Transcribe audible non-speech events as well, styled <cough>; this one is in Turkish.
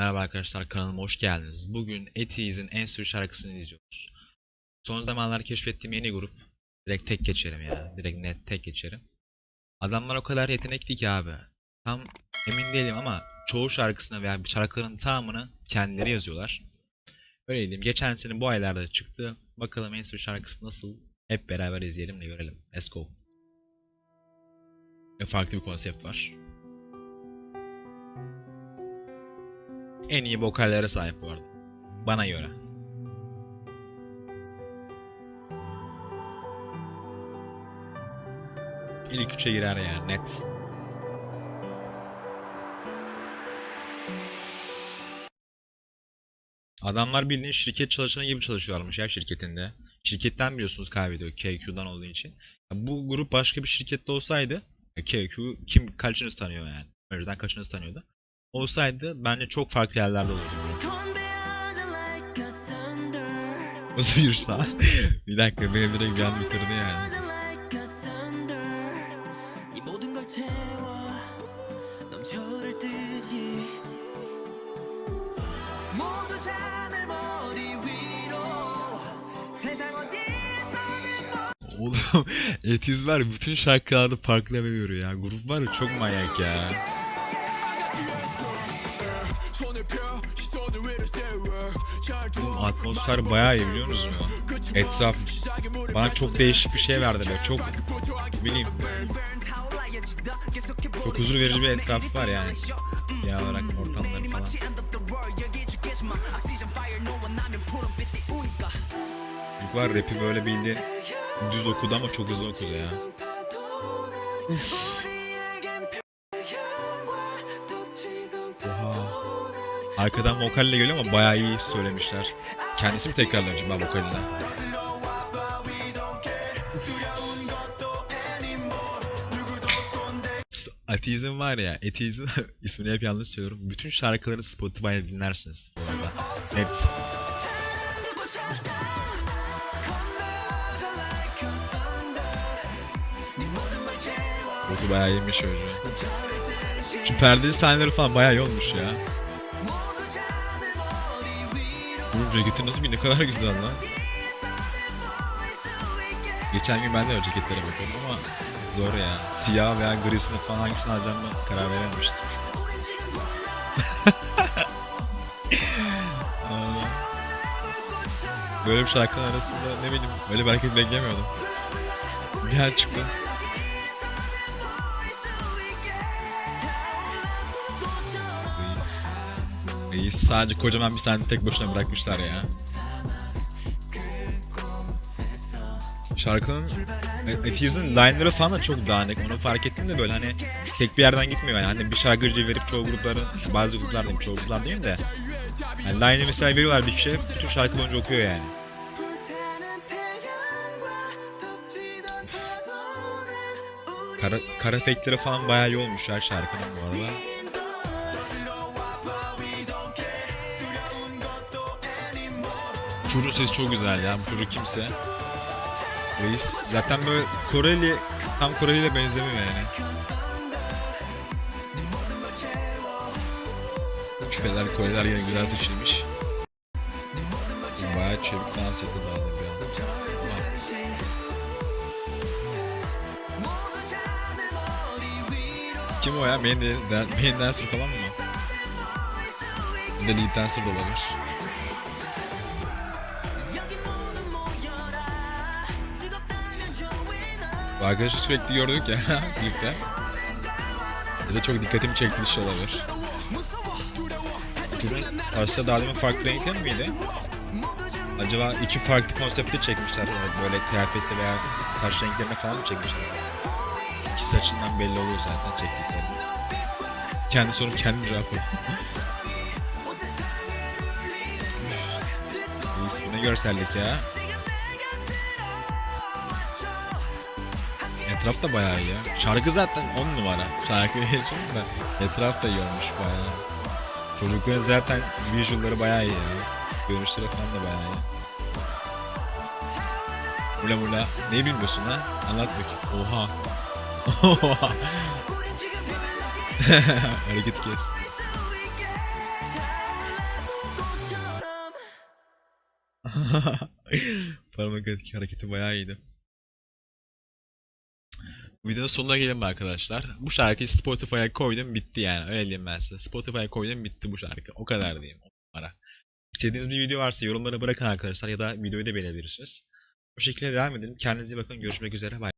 Merhaba arkadaşlar kanalıma hoş geldiniz. Bugün Etiiz'in en sürü şarkısını izliyoruz. Son zamanlar keşfettiğim yeni grup. Direkt tek geçerim ya. Direkt net tek geçerim. Adamlar o kadar yetenekli ki abi. Tam emin değilim ama çoğu şarkısına veya şarkıların tamamını kendileri yazıyorlar. Öyle diyeyim. Geçen sene bu aylarda çıktı. Bakalım en sürü şarkısı nasıl? Hep beraber izleyelim de görelim. Let's go. Ve farklı bir konsept var. En iyi vokallere sahip bu arada. Bana göre. İlk üçe girer yani net. Adamlar bildiğin şirket çalışanı gibi çalışıyorlarmış ya şirketinde. Şirketten biliyorsunuz kaybediyor KQ'dan olduğu için. Ya bu grup başka bir şirkette olsaydı KQ kim kaçını tanıyor yani. Önceden kaçını tanıyordu olsaydı bence çok farklı yerlerde olurdu. Nasıl bir saat? <laughs> bir dakika beni direkt bir an bitirdi yani. Oğlum <laughs> Etizmer bütün şarkılarda parklamıyor ya. Grup var ya çok manyak ya. Oğlum atmosfer bayağı iyi biliyor musunuz mu? Etraf bana çok değişik bir şey verdi böyle çok bileyim çok huzur verici bir etraf var yani. Genel olarak ortamları falan. Çocuklar rapi böyle bildi düz okudu ama çok hızlı okudu ya. Oha. <laughs> Arkadan vokalle geliyor ama bayağı iyi söylemişler. Kendisi mi tekrarlıyor acaba vokaline? S- Ateizm var ya, Ateizm <laughs> ismini hep yanlış söylüyorum. Bütün şarkılarını Spotify'da dinlersiniz. Net. Botu bayağı iyiymiş çocuğu. Şu perdeli sahneleri falan bayağı iyi olmuş ya. Bu ceketin nasıl bir ne kadar güzel lan. Geçen gün ben de o ceketlere bakıyordum ama zor ya. Siyah veya grisini falan hangisini alacağımı karar verememiştim. Aa. <laughs> Böyle bir şarkının arasında ne bileyim öyle hareket beklemiyordum. Bir an çıktı. Reis sadece kocaman bir sahne tek başına bırakmışlar ya. Şarkının Etius'un line'ları falan da çok dağınık. Onu fark ettim de böyle hani tek bir yerden gitmiyor yani. Hani bir şarkıcı verip çoğu grupların, bazı gruplar diyeyim, çoğu gruplar diyeyim de yani line'ı mesela veriyorlar bir kişiye, bütün şarkı boyunca okuyor yani. Kara, kara falan bayağı iyi olmuş her şarkının bu arada. Çocuğun sesi çok güzel ya. Çocuk kimse. Reis. Zaten böyle Koreli, tam Koreli ile benzemiyor yani. Küpeler, Koreliler yine güzel seçilmiş. Bayağı çevik dans etti daha da bir anda. Kim o ya? Main, main dancer falan mı? Lead dancer da olabilir. Arkadaşı sürekli gördük ya <laughs> klipte. Ya da çok dikkatimi çekti şey olabilir. Çocuğun saçta daha demin farklı renkler miydi? Acaba iki farklı konsepte çekmişler böyle kıyafette veya saç renklerine falan mı çekmişler? İki saçından belli oluyor zaten çektikleri. Kendi sorum kendim cevap <laughs> bu ne görsellik ya. etraf da bayağı iyi ya. Şarkı zaten 10 numara. <laughs> Şarkı geçiyorum da etraf da iyi olmuş bayağı. Çocukların zaten visualları bayağı iyi ya. Görünüşleri falan da bayağı iyi. Bula bula. Ne bilmiyorsun ha? Anlat bakayım. Oha. <laughs> Oha. <laughs> Hareket kes. Parmak hareketi bayağı iyiydi. Videonun sonuna gelelim arkadaşlar. Bu şarkıyı Spotify'a koydum bitti yani. Öyle diyeyim ben size. Spotify'a koydum bitti bu şarkı. O kadar diyeyim. O numara. İstediğiniz bir video varsa yorumlara bırakın arkadaşlar ya da videoyu da beğenebilirsiniz. Bu şekilde devam edelim. Kendinize iyi bakın. Görüşmek üzere. Bye.